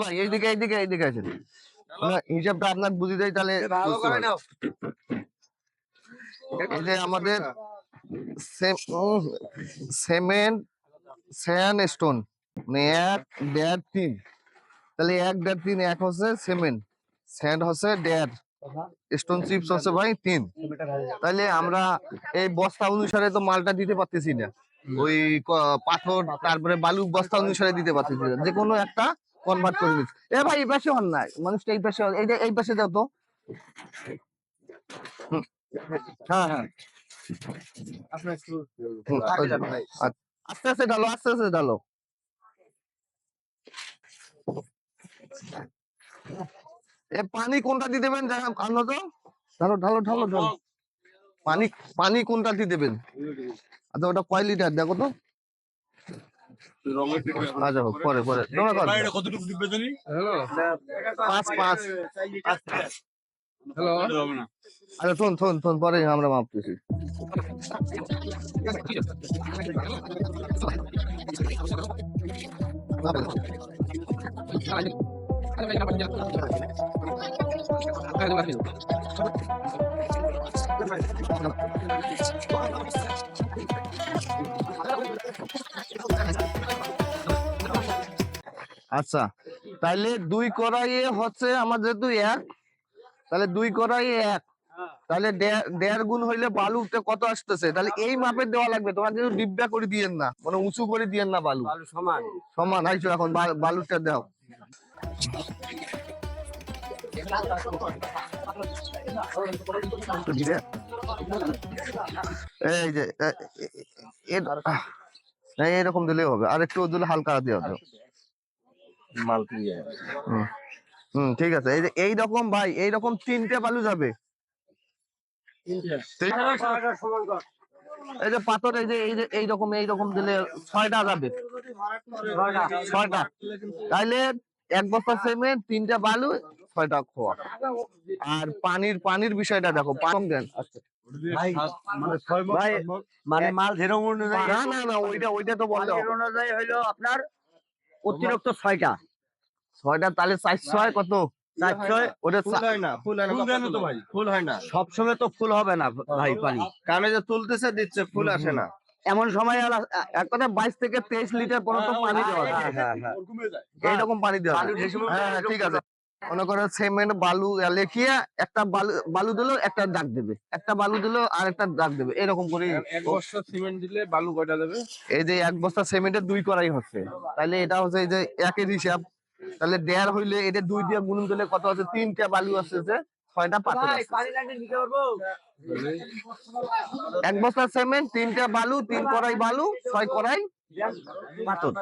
ভাই এইদিকে এইদিকে এইদিকে আছেন হিসাবটা আপনার বুঝে দেয় তাহলে এই যে আমাদের সেমেন্ট স্যান স্টোন। মানে এক দেড় তিন। তাহলে এক দেড় তিন এক হচ্ছে সিমেন্ট। স্যান্ড হচ্ছে দেড়। স্টোন চিপস হচ্ছে ভাই তিন। তাহলে আমরা এই বস্তা অনুসারে তো মালটা দিতে পারতেছি না। ওই পাথর তারপরে বালু বস্তা অনুসারে দিতে পারতেছি না। যে কোনো একটা কনভার্ট করে দিচ্ছি এ ভাই এই পাশে হন না। মানুষটা এই পাশে। এই যে এই পাশে দাও তো। হ্যাঁ হ্যাঁ। আচ্ছা। আস্তে আস্তে ঢালো আস্তে আস্তে ঢালো। এ পানি কোনটা দিয়ে দেবেন? দেখা আনো তো? ঢালো ঢালো ঢালো। ঢালো। পানি পানি কোনটা দিয়ে দেবেন? আচ্ছা ওটা কয় লিটার? দেখো তো। আচ্ছা হোক, পরে পরে। তোমরা কতটুকু দিবে জানি? পাঁচ পাঁচ। হ্যালো। আচ্ছা শোন শোন শোন পরে আমরা মাপতেছি। আচ্ছা তাহলে দুই কড়াইয়ে হচ্ছে আমার যেহেতু এক তাহলে দুই কড়াইয়ে এক। তাহলে দেড়- গুণ হইলে বালুতে কত আসতেছে? তাহলে এই মাপের দেওয়া লাগবে তোমার কিন্তু ডিব্বা করে দিয়েন না মানে উঁচু করে দিয়েন না বালু। সমান। সমান আইছো এখন বালুটা দাও। এই যে এরকম দিলেই হবে আর একটু দিলে হালকা দিয়ে হবে মাল হুম হুম, ঠিক আছে। এই যে এইরকম ভাই এইরকম তিনটে বালু যাবে। এই যে পাথর এই যে এই যে এইরকম এইরকম দিলে ছয়টা যাবে। ছয়টা। তাইলে এক বস্তা সিমেন্ট তিনটা বালু ছয়টা খোয়া। আর পানির পানির বিষয়টা দেখো পানি দেন। ভাই মানে মাল যেরকম অনুযায়ী না না না ওইটা ওইটা তো বলতে মালের অনুযায়ী হইল আপনার অতিরিক্ত ছয়টা। ছয়টা তাহলে চার ছয় কত? হয় হয় সবসময় তো ফুল হবে না ভাই পানি। কানে যে তুলতেছে দিচ্ছে ফুল আসে না। এমন সময় এক কথা বাইশ থেকে তেইশ লিটার পর্যন্ত পানি দেওয়া যায়। হ্যাঁ, হ্যাঁ, হ্যাঁ। এইরকম পানি দেওয়া বালু যায়। যে সময় হ্যাঁ ঠিক আছে। মনে করো সিমেন্ট বালু লেখিয়ে একটা বালু বালু দিলো একটা দাগ দেবে। একটা বালু দিলো আর একটা দাগ দেবে। এরকম করে এক বস্তা সিমেন্ট দিলে বালু কয়টা দেবে? এই যে এক বস্তা সিমেন্টের দুই করাই হচ্ছে। তাহলে এটা হচ্ছে এই যে একের হিসাব। তাহলে দেড় হইলে এটা দুই দিয়ে গুণ দিলে কত আছে? তিনটা বালু আছে যে ছয়টা পাথর। এক বস্তা সিমেন্ট তিনটা বালু তিন কড়াই বালু ছয় কড়াই পাথর।